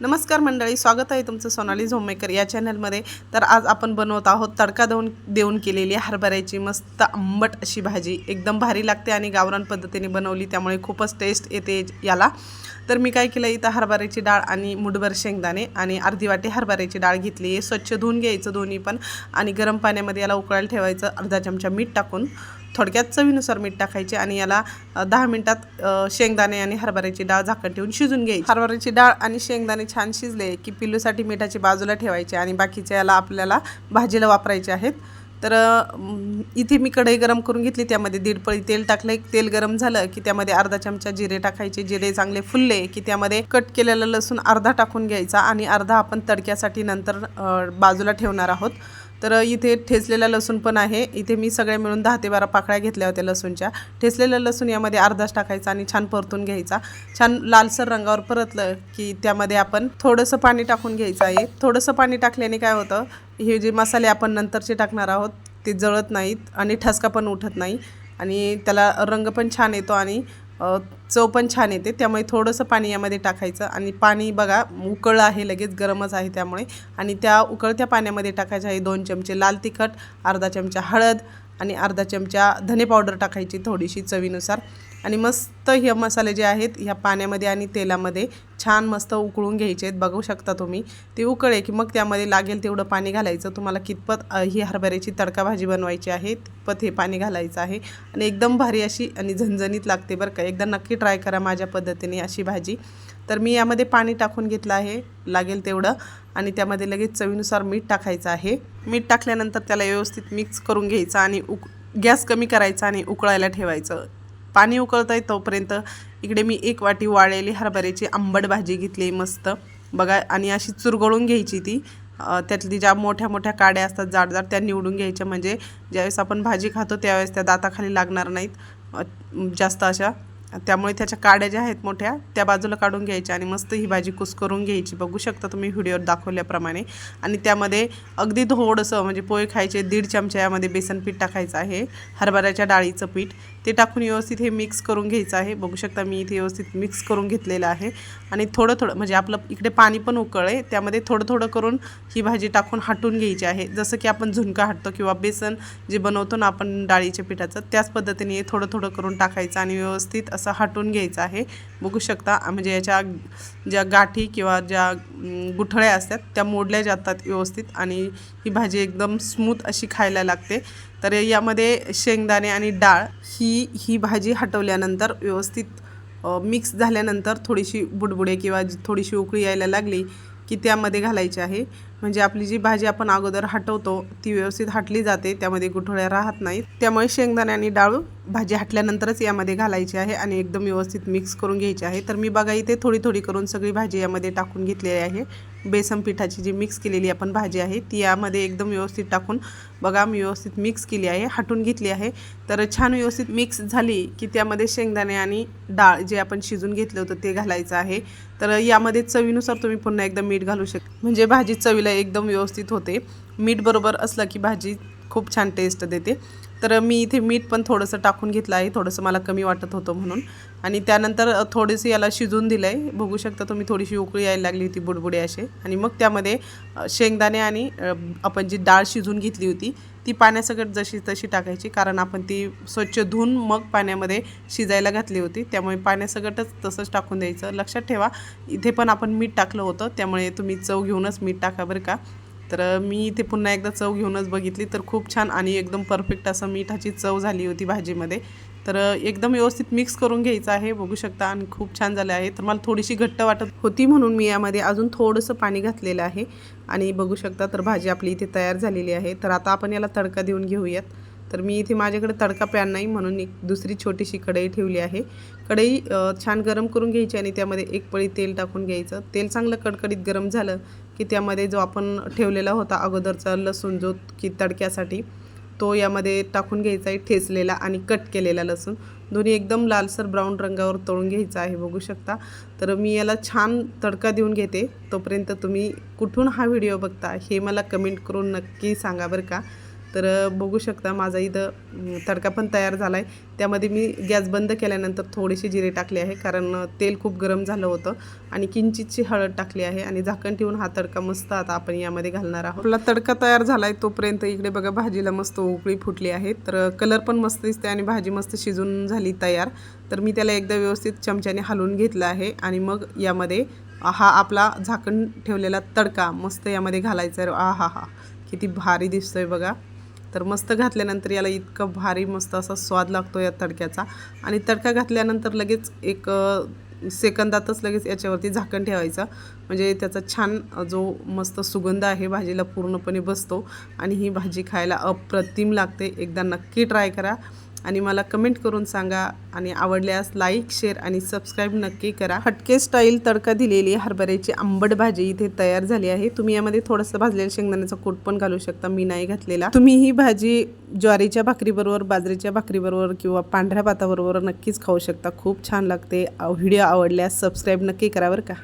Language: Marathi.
नमस्कार मंडळी स्वागत आहे तुमचं सोनाली झोमेकर या चॅनलमध्ये. तर आज आपण बनवत आहोत तडका देऊन देऊन केलेली हरभऱ्याची मस्त आंबट अशी भाजी. एकदम भारी लागते आणि गावरान पद्धतीने बनवली त्यामुळे खूपच टेस्ट येते याला. तर मी काय केलं इथं हरभऱ्याची डाळ आणि मुठभर शेंगदाणे आणि अर्धी वाटी हरभऱ्याची डाळ घेतली आहे. स्वच्छ धुवून घ्यायचं दोन्ही पण आणि गरम पाण्यामध्ये याला उकळायला ठेवायचं अर्धा चमचा मीठ टाकून. थोडक्यात चवीनुसार मीठ टाकायचे आणि याला दहा मिनिटात शेंगदाणे आणि हरभऱ्याची डाळ झाकण ठेवून शिजून घ्यायची. हरभऱ्याची डाळ आणि शेंगदाणे छान शिजले की पिल्लूसाठी मिठाची बाजूला ठेवायचे आणि बाकीच्या याला आपल्याला भाजीला वापरायचे आहेत. तर इथे मी कढई गरम करून घेतली त्यामध्ये दीड पळी तेल टाकलं तेल गरम झालं की त्यामध्ये अर्धा चमचा जिरे टाकायचे जिरे चांगले फुलले की त्यामध्ये कट केलेलं लसूण अर्धा टाकून घ्यायचा आणि अर्धा आपण तडक्यासाठी नंतर बाजूला ठेवणार आहोत. तर इथे ठेचलेला लसूण पण आहे. इथे मी सगळ्या मिळून दहा ते बारा पाकळ्या घेतल्या होत्या लसूणच्या. ठेचलेलं लसूण यामध्ये अर्धाच टाकायचा आणि छान परतून घ्यायचा. छान लालसर रंगावर परतलं की त्यामध्ये आपण थोडंसं पाणी टाकून घ्यायचं आहे. थोडंसं पाणी टाकल्याने काय होतं हे जे मसाले आपण नंतरचे टाकणार आहोत ते जळत नाहीत आणि ठसका पण उठत नाही. आणि त्याला रंग पण छान येतो आणि चव पण छान येते. त्यामुळे थोडंसं पाणी यामध्ये टाकायचं आणि पाणी बघा उकळ आहे लगेच गरमच आहे त्यामुळे. आणि त्या उकळत्या पाण्यामध्ये टाकायचं आहे दोन चमचे लाल तिखट अर्धा चमचा हळद आणि अर्धा चमचा धने पावडर टाकायची थोडीशी चवीनुसार. आणि मस्त हे मसाले जे आहेत ह्या पाण्यामध्ये आणि तेलामध्ये छान मस्त उकळून घ्यायचे आहेत. बघू शकता तुम्ही. ते उकळे की मग त्यामध्ये लागेल तेवढं पाणी घालायचं. तुम्हाला कितपत ही हरभऱ्याची तडका भाजी बनवायची आहे तितपत हे पाणी घालायचं आहे. आणि एकदम भारी अशी आणि झणझणीत लागते बरं का. एकदा नक्की ट्राय करा माझ्या पद्धतीने अशी भाजी. तर मी यामध्ये पाणी टाकून घेतलं आहे. लागेल तेवढं. आणि त्यामध्ये लगेच चवीनुसार मीठ टाकायचं आहे. मीठ टाकल्यानंतर त्याला व्यवस्थित मिक्स करून घ्यायचं आणि उक गॅस कमी करायचा आणि उकळायला ठेवायचं. पाणी उकळत आहे तोपर्यंत इकडे मी एक वाटी वाळलेली हरभऱ्याची आंबट भाजी घेतली मस्त. बघा आणि अशी चुरगळून घ्यायची ती. त्यातली ज्या मोठ्या मोठ्या काड्या असतात जाड जाड त्या निवडून घ्यायच्या. म्हणजे ज्यावेळेस आपण भाजी खातो त्यावेळेस त्या दाताखाली लागणार नाहीत. जास्त अशा. त्यामुळे त्याच्या काड्या ज्या आहेत मोठ्या त्या बाजूला काढून घ्यायच्या आणि मस्त ही भाजी कुस्करून घ्यायची. बघू शकता तुम्ही व्हिडिओवर दाखवल्याप्रमाणे. आणि त्यामध्ये अगदी थोडंसं म्हणजे पोहे खायचे दीड चमचा यामध्ये बेसन पीठ टाकायचं आहे. हरभऱ्याच्या डाळीचं पीठ. ते टाकून व्यवस्थित हे मिक्स करून घ्यायचं आहे. बघू शकता मी इथे व्यवस्थित मिक्स करून घेतलेलं आहे. आणि थोडं थोडं म्हणजे आपलं इकडे पाणी पण उकळे त्यामध्ये थोडं थोडं करून ही भाजी टाकून हटून घ्यायची आहे. जसं की आपण झुणका हटतो किंवा बेसन जे बनवतो ना आपण डाळीच्या पिठाचं त्याच पद्धतीने हे थोडं थोडं करून टाकायचं आणि व्यवस्थित असं हटून घ्यायचं आहे. बघू शकता म्हणजे याच्या ज्या गाठी किंवा ज्या गुठळ्या असतात त्या मोडल्या जातात व्यवस्थित आणि ही भाजी एकदम स्मूथ अशी खायला लागते. तर यामध्ये शेंगदाणे आणि डाळ ही ही भाजी हटवल्यानंतर व्यवस्थित मिक्स झाल्यानंतर थोडीशी बुडबुडे किंवा जी थोडीशी उकळी यायला लागली की त्यामध्ये घालायची आहे. म्हणजे आपली जी भाजी आपण अगोदर हटवतो ती व्यवस्थित हटली जाते त्यामध्ये गुठळ्या राहत नाहीत. त्यामुळे शेंगदाणे आणि डाळ भाजी हटल्यानंतरच यामध्ये घालायची आहे आणि एकदम व्यवस्थित मिक्स करून घ्यायची आहे. तर मी बघा इथे थोडी थोडी करून सगळी भाजी यामध्ये टाकून घेतलेली आहे. बेसन पिठाची जी मिक्स केलेली आपण भाजी आहे ती यामध्ये एकदम व्यवस्थित टाकून बघा मी व्यवस्थित मिक्स केली आहे हटून घेतली आहे. तर छान व्यवस्थित मिक्स झाली की त्यामध्ये शेंगदाणे आणि डाळ जे आपण शिजून घेतलं होतं ते घालायचं आहे. तर यामध्ये चवीनुसार तुम्ही पुन्हा एकदा मीठ घालू शकता म्हणजे भाजी चवीला एकदम व्यवस्थित होते. मीठ बरोबर असलं की भाजी खूप छान टेस्ट देते. तर मी इथे मीठ पण थोडंसं टाकून घेतलं आहे. थोडंसं मला कमी वाटत होतं म्हणून. आणि त्यानंतर थोडीशी याला शिजून दिलं आहे बघू शकता तुम्ही थोडीशी उकळी यायला लागली होती बुडबुडे असे. आणि मग त्यामध्ये शेंगदाणे आणि आपण जी डाळ शिजून घेतली होती ती पाण्यासकट जशी तशी टाकायची. कारण आपण ती स्वच्छ धुवून मग पाण्यामध्ये शिजायला घातली होती. त्यामुळे पाण्यासकटच तसंच टाकून द्यायचं. लक्षात ठेवा इथे पण आपण मीठ टाकलं होतं. त्यामुळे तुम्ही चव घेऊनच मीठ टाका बरं का. तर मी इथे पुन्हा एकदा चव घेऊनच बघितली. तर खूप छान आणि एकदम परफेक्ट असं मिठाची चव झाली होती भाजीमध्ये. तर एकदम व्यवस्थित मिक्स करून घ्यायचं आहे. बघू शकता आणि खूप छान झालं आहे. तर मला थोडीशी घट्ट वाटत होती म्हणून मी यामध्ये अजून थोडंसं पाणी घातलेलं आहे. आणि बघू शकता तर भाजी आपली इथे तयार झालेली आहे. तर आता आपण याला तडका देऊन घेऊयात. तर मी इथे माझ्याकडे तडका पॅन नाही म्हणून एक दुसरी छोटीशी कढई ठेवली आहे. कढई छान गरम करून घ्यायची आणि त्यामध्ये एक पळी तेल टाकून घ्यायचं. तेल चांगलं कडकडीत गरम झालं की त्यामध्ये जो आपण ठेवलेला होता अगोदरचा लसूण जो की तडक्यासाठी तो यामध्ये टाकून घ्यायचा आहे ठेचलेला आणि कट केलेला लसूण. दोन्ही एकदम लालसर ब्राऊन रंगावर तळून घ्यायचा आहे बघू शकता. तर मी याला छान तडका देऊन घेते. तोपर्यंत तुम्ही कुठून हा व्हिडिओ बघता हे मला कमेंट करून नक्की सांगा बरं का. तर बघू शकता माझा इथं तडका पण तयार झाला आहे त्यामध्ये मी गॅस बंद केल्यानंतर थोडेसे जिरे टाकले आहे कारण तेल खूप गरम झालं होतं आणि किंचितची हळद टाकली आहे आणि झाकण ठेवून हा तडका मस्त आता आपण यामध्ये घालणार आहोत. आपला तडका तयार झाला आहे तोपर्यंत इकडे बघा भाजीला मस्त उकळी फुटली आहे. तर कलर पण मस्त दिसते आणि भाजी मस्त शिजून झाली तयार. तर मी त्याला एकदा व्यवस्थित चमच्याने हलवून घेतलं आहे आणि मग यामध्ये हा आपला झाकण ठेवलेला तडका मस्त यामध्ये घालायचा आहे. आ हा हा किती भारी दिसतोय बघा. तर मस्त घातल्यानंतर याला इतकं भारी मस्त असा स्वाद लागतो या तडक्याचा. आणि तडका घातल्यानंतर लगेच एक सेकंदातच लगेच याच्यावरती झाकण ठेवायचं. म्हणजे त्याचा छान जो मस्त सुगंध आहे भाजीला पूर्णपणे बसतो. आणि ही भाजी खायला अप्रतिम लागते. एकदा नक्की ट्राय करा. आणि मला कमेंट करून सांगा आणि आवडल्यास लाईक शेअर आणि सबस्क्राईब नक्की करा. हटके स्टाईल तडका दिलेली हरभऱ्याची आंबट भाजी इथे तयार झाली आहे. तुम्ही यामध्ये थोडंसं भाजलेल्या शेंगदाण्याचा कूट पण घालू शकता. मी नाही घातलेला. तुम्ही ही भाजी ज्वारीच्या भाकरीबरोबर बाजरीच्या भाकरीबरोबर किंवा पांढऱ्या भाताबरोबर नक्कीच खाऊ शकता. खूप छान लागते. व्हिडिओ आवडल्यास सबस्क्राईब नक्की करा बरं का.